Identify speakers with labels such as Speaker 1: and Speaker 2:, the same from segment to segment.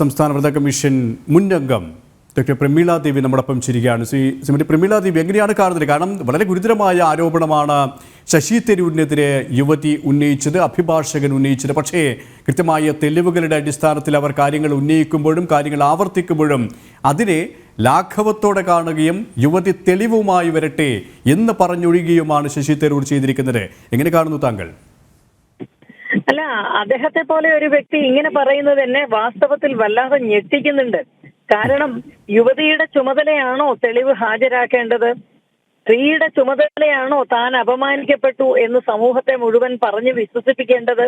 Speaker 1: സംസ്ഥാന വ്രത കമ്മീഷൻ മുൻ അംഗം ഡോക്ടർ പ്രമീള ദേവി നമ്മോടൊപ്പം ചിരിക്കുകയാണ്. ശ്രീ ശ്രീമതി പ്രമീള ദേവി എങ്ങനെയാണ് കാണുന്നത്? കാരണം വളരെ ഗുരുതരമായ ആരോപണമാണ് ശശി തരൂരിനെതിരെ യുവതി ഉന്നയിച്ചത് അഭിഭാഷകൻ ഉന്നയിച്ചത്. പക്ഷേ കൃത്യമായ തെളിവുകളുടെ അടിസ്ഥാനത്തിൽ അവർ കാര്യങ്ങൾ ഉന്നയിക്കുമ്പോഴും കാര്യങ്ങൾ ആവർത്തിക്കുമ്പോഴും അതിനെ ലാഘവത്തോടെ കാണുകയും യുവതി തെളിവുമായി വരട്ടെ എന്ന് പറഞ്ഞൊഴിയുകയുമാണ് ശശി തരൂർ ചെയ്തിരിക്കുന്നത്. എങ്ങനെ കാണുന്നു താങ്കൾ?
Speaker 2: അല്ല അദ്ദേഹത്തെ പോലെ ഒരു വ്യക്തി ഇങ്ങനെ പറയുന്നത് എന്നെ വാസ്തവത്തിൽ വല്ലാതെ ഞെട്ടിക്കുന്നുണ്ട്. കാരണം യുവതിയുടെ ചുമതലയാണോ തെളിവ് ഹാജരാക്കേണ്ടത്? സ്ത്രീയുടെ ചുമതലയാണോ താൻ അപമാനിക്കപ്പെട്ടു എന്ന് സമൂഹത്തെ മുഴുവൻ പറഞ്ഞു വിശ്വസിപ്പിക്കേണ്ടത്?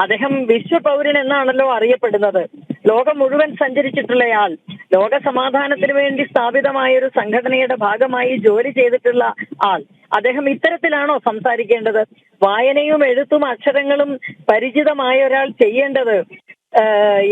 Speaker 2: അദ്ദേഹം വിശ്വപൗരൻ എന്നാണല്ലോ അറിയപ്പെടുന്നത്. ലോകം മുഴുവൻ സഞ്ചരിച്ചിട്ടുള്ളയാൾ ലോക സമാധാനത്തിന് വേണ്ടി സ്ഥാപിതമായ ഒരു സംഘടനയുടെ ഭാഗമായി ജോലി ചെയ്തിട്ടുള്ള ആൾ അദ്ദേഹം ഇത്തരത്തിലാണോ സംസാരിക്കേണ്ടത്? വായനയും എഴുത്തും അക്ഷരങ്ങളും പരിചിതമായ ഒരാൾ ചെയ്യേണ്ടത്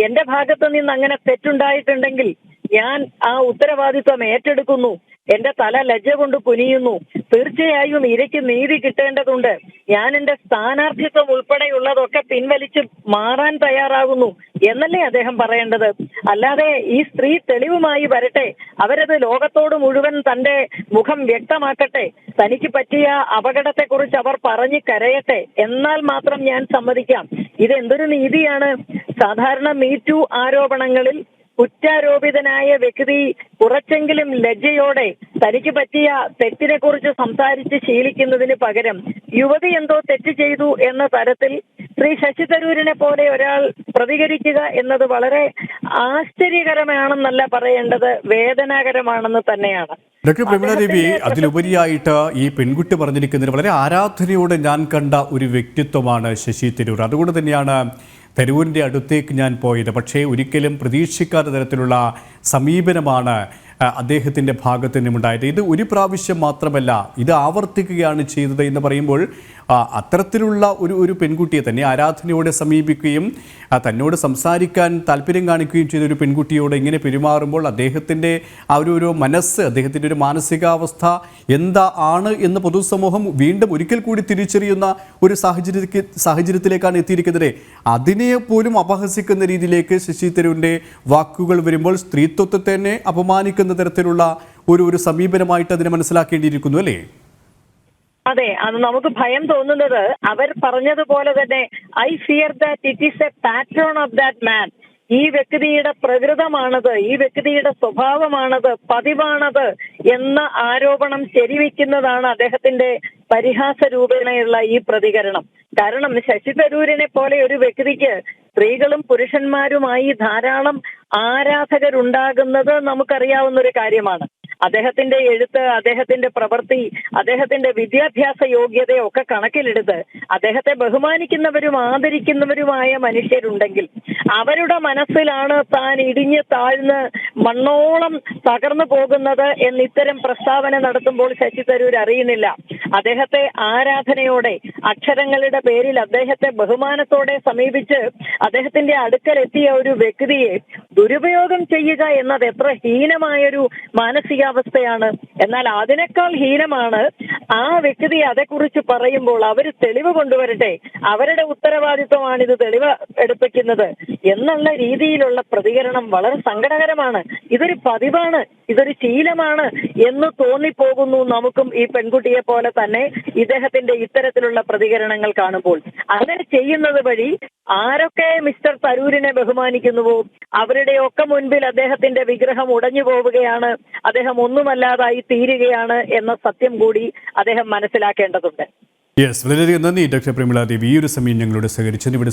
Speaker 2: എന്റെ ഭാഗത്ത് നിന്ന് അങ്ങനെ തെറ്റുണ്ടായിട്ടുണ്ടെങ്കിൽ ഞാൻ ആ ഉത്തരവാദിത്വം ഏറ്റെടുക്കുന്നു. എന്റെ തല ലജ്ജ കൊണ്ട് കുനിയുന്നു തീർച്ചയായും ഇരയ്ക്ക് നീതി കിട്ടേണ്ടതുണ്ട്. ഞാൻ എന്റെ സ്ഥാനാർത്ഥിത്വം ഉൾപ്പെടെയുള്ളതൊക്കെ പിൻവലിച്ച് മാറാൻ തയ്യാറാകുന്നു എന്നല്ലേ അദ്ദേഹം പറയേണ്ടത്. അല്ലാതെ ഈ സ്ത്രീ തെളിവുമായി വരട്ടെ. അവരത് ലോകത്തോട് മുഴുവൻ തന്റെ മുഖം വ്യക്തമാക്കട്ടെ. തനിക്ക് പറ്റിയ അപകടത്തെക്കുറിച്ച് അവർ പറഞ്ഞു കരയട്ടെ. എന്നാൽ മാത്രം ഞാൻ സമ്മതിക്കാം. ഇതെന്തൊരു നീതിയാണ്? സാധാരണ മീറ്റു ആരോപണങ്ങളിൽ കുറ്റാരോപിതനായ വ്യക്തി കുറച്ചെങ്കിലും ലജ്ജയോടെ തനിക്ക് പറ്റിയ തെറ്റിനെ കുറിച്ച് സംസാരിച്ച് ശീലിക്കുന്നതിന് പകരം യുവതി എന്തോ തെറ്റ് ചെയ്തു എന്ന തരത്തിൽ ശ്രീ ശശി തരൂരിനെ പോലെ ഒരാൾ പ്രതികരിക്കുക എന്നത് വളരെ ആശ്ചര്യകരമാണെന്നല്ല പറയേണ്ടത് വേദനാകരമാണെന്ന് തന്നെയാണ്.
Speaker 1: ഡോക്ടർ പ്രമീള ദേവി അതിലുപരിയായിട്ട് ഈ പെൺകുട്ടി പറഞ്ഞിരിക്കുന്നതിന് വളരെ ആരാധനയോടെ ഞാൻ കണ്ട ഒരു വ്യക്തിത്വമാണ് ശശി തരൂർ. അതുകൊണ്ട് തന്നെയാണ് തരൂരിന്റെ അടുത്തേക്ക് ഞാൻ പോയത്. പക്ഷേ ഒരിക്കലും പ്രതീക്ഷിക്കാത്ത തരത്തിലുള്ള സമീപനമാണ് അദ്ദേഹത്തിന്റെ ഭാഗത്തു നിന്നുണ്ടായത് ഇത് ഒരു പ്രാവശ്യം മാത്രമല്ല ഇത് ആവർത്തിക്കുകയാണ് ചെയ്തത് എന്ന് പറയുമ്പോൾ അത്തരത്തിലുള്ള ഒരു ഒരു പെൺകുട്ടിയെ തന്നെ ആരാധനയോടെ സമീപിക്കുകയും തന്നോട് സംസാരിക്കാൻ താല്പര്യം കാണിക്കുകയും ചെയ്ത ഒരു പെൺകുട്ടിയോട് ഇങ്ങനെ പെരുമാറുമ്പോൾ അദ്ദേഹത്തിന്റെ ആ ഒരു ഒരു മനസ്സ് അദ്ദേഹത്തിന്റെ ഒരു മാനസികാവസ്ഥ എന്താ ആണ് എന്ന് പൊതുസമൂഹം വീണ്ടും ഒരിക്കൽ കൂടി തിരിച്ചറിയുന്ന ഒരു സാഹചര്യത്തിലേക്ക് സാഹചര്യത്തിലേക്കാണ് എത്തിയിരിക്കുന്നത്. അതിനെ പോലും അപഹസിക്കുന്ന രീതിയിലേക്ക് ശശി തരൂരിന്റെ വാക്കുകൾ വരുമ്പോൾ സ്ത്രീത്വത്തെ തന്നെ അപമാനിക്കുന്ന തരത്തിലുള്ള ഒരു ഒരു സമീപനമായിട്ട് അതിനെ മനസ്സിലാക്കേണ്ടിയിരിക്കുന്നു അല്ലേ?
Speaker 2: അതെ അത് നമുക്ക് ഭയം തോന്നുന്നത് അവർ പറഞ്ഞതുപോലെ തന്നെ I fear that it is a pattern of that man ഈ വ്യക്തിയുടെ പ്രകൃതമാണത് ഈ വ്യക്തിയുടെ സ്വഭാവമാണത് പതിവാണത് എന്ന ആരോപണം ശരിവെക്കുന്നതാണ് അദ്ദേഹത്തിന്റെ പരിഹാസ രൂപേണയുള്ള ഈ പ്രതികരണം. കാരണം ശശി തരൂരിനെ പോലെ ഒരു വ്യക്തിക്ക് സ്ത്രീകളും പുരുഷന്മാരുമായി ധാരാളം ആരാധകരുണ്ടാകുന്നത് നമുക്കറിയാവുന്ന ഒരു കാര്യമാണ്. അദ്ദേഹത്തിന്റെ എഴുത്ത് അദ്ദേഹത്തിന്റെ പ്രവൃത്തി അദ്ദേഹത്തിന്റെ വിദ്യാഭ്യാസ യോഗ്യതയൊക്കെ കണക്കിലെടുത്ത് അദ്ദേഹത്തെ ബഹുമാനിക്കുന്നവരും ആദരിക്കുന്നവരുമായ മനുഷ്യരുണ്ടെങ്കിൽ അവരുടെ മനസ്സിലാണ് താൻ ഇടിഞ്ഞ് താഴ്ന്ന് മണ്ണോളം തകർന്നു പോകുന്നത് എന്ന് ഇത്തരം പ്രസ്താവന നടത്തുമ്പോൾ ശശി തരൂർ അറിയുന്നില്ല. അദ്ദേഹത്തെ ആരാധനയോടെ അക്ഷരങ്ങളുടെ പേരിൽ അദ്ദേഹത്തെ ബഹുമാനത്തോടെ സമീപിച്ച് അദ്ദേഹത്തിന്റെ അടുക്കൽ എത്തിയ ഒരു വ്യക്തിയെ ദുരുപയോഗം ചെയ്യുക എന്നത് എത്ര ഹീനമായൊരു മാനസികാവസ്ഥയാണ്. എന്നാൽ അതിനേക്കാൾ ഹീനമാണ് ആ വ്യക്തി അതേക്കുറിച്ച് പറയുമ്പോൾ അവർ തെളിവ് കൊണ്ടുവരട്ടെ. അവരുടെ ഉത്തരവാദിത്വമാണ് ഇത് തെളിവ് എടുപ്പിക്കുന്നത് എന്നുള്ള രീതിയിലുള്ള പ്രതികരണം വളരെ സങ്കടകരമാണ്. ഇതൊരു പതിവാണ് ഇതൊരു ശീലമാണ് എന്ന് തോന്നിപ്പോകുന്നു നമുക്കും ഈ പെൺകുട്ടിയെ പോലെ തന്നെ ഇദ്ദേഹത്തിന്റെ ഇത്തരത്തിലുള്ള പ്രതികരണങ്ങൾ കാണുമ്പോൾ. അങ്ങനെ ചെയ്യുന്നത് വഴി ആരൊക്കെ മിസ്റ്റർ തരൂരിനെ ബഹുമാനിക്കുന്നുവോ? അവരുടെയൊക്കെ മുൻപിൽ അദ്ദേഹത്തിന്റെ വിഗ്രഹം ഉടഞ്ഞു പോവുകയാണ്. അദ്ദേഹം ഒന്നുമല്ലാതായി തീരുകയാണ് എന്ന സത്യം കൂടി അദ്ദേഹം മനസ്സിലാക്കേണ്ടതുണ്ട്.
Speaker 1: യെസ് വളരെയധികം നന്ദി ഡോക്ടർ പ്രമിള ദേവി. ഈ ഒരു സമയം ഞങ്ങളോട് സഹകരിച്ചതിന് ഇവിടെ